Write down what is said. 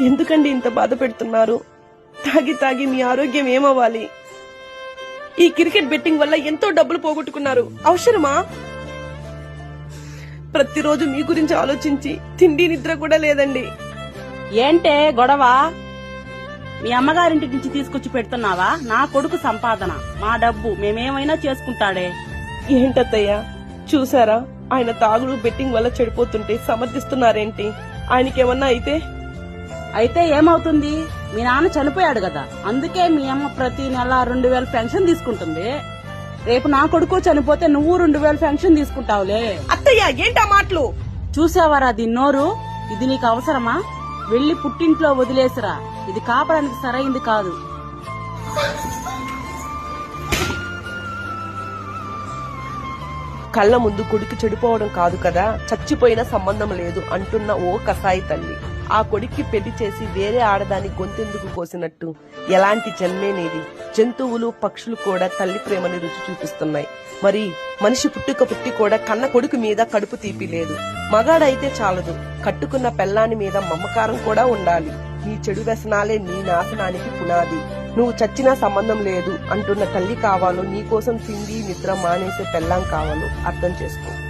ఎందుకండి ఇంత బాధ పెడుతున్నారు? తాగి తాగి మీ ఆరోగ్యం ఏమవ్వాలి? ఈ క్రికెట్ బెట్టింగ్ వల్ల ఎంతో డబ్బులు పోగొట్టుకున్నారు. అవసరమా? ప్రతిరోజు మీ గురించి ఆలోచించి తిండి నిద్ర కూడా లేదండి. ఏంటే గొడవ? మీ అమ్మగారింటి నుంచి తీసుకొచ్చి పెడుతున్నావా? నా కొడుకు సంపాదన మా డబ్బు మేమేమైనా చేసుకుంటాడే. ఏంటత్తయ్యా? చూసారా? ఆయన తాగుడు బెట్టింగ్ వల్ల చెడిపోతుంటే సమర్థిస్తున్నారేంటి? ఆయనకేమన్నా అయితే అయితే ఏమవుతుంది? మీ నాన్న చనిపోయాడు కదా. అందుకే మీ అమ్మ ప్రతి నెల రెండు వేల పెన్షన్ తీసుకుంటుంది. రేపు నా కొడుకు చనిపోతే నువ్వు రెండు వేల పెన్షన్ తీసుకుంటావులే. అత్తయ్య ఏంటా మాటలు? చూసావరా దీని నోరు? ఇది నీకు అవసరమా? వెళ్ళి పుట్టింట్లో వదిలేసిరా. ఇది కాపడానికి సరైంది కాదు. కళ్ళ ముందు కొడుకు చెడిపోవడం కాదు కదా చచ్చిపోయిన సంబంధం లేదు అంటున్న ఓ కసాయి తల్లి. ఆ కొడుక్కి పెళ్ళి చేసి వేరే ఆడదాని గొంతెందుకు కోసినట్టు? ఎలాంటి జన్మేనేది? జంతువులు పక్షులు కూడా తల్లి ప్రేమని రుచి చూపిస్తున్నాయి. మరి మనిషి పుట్టుక పుట్టి కూడా కన్న కొడుకు మీద కడుపు తీపి లేదు. మగాడైతే చాలదు. కట్టుకున్న పెళ్ళాని మీద మమకారం కూడా ఉండాలి. నీ చెడు వ్యసనాలే నీ నాశనానికి పునాది. నువ్వు చచ్చినా సంబంధం లేదు. అంటున్న తల్లి కావాలో నీకోసం తిండి నిద్ర మానేసే పెళ్ళాం కావాలో. అర్థం చేసుకో.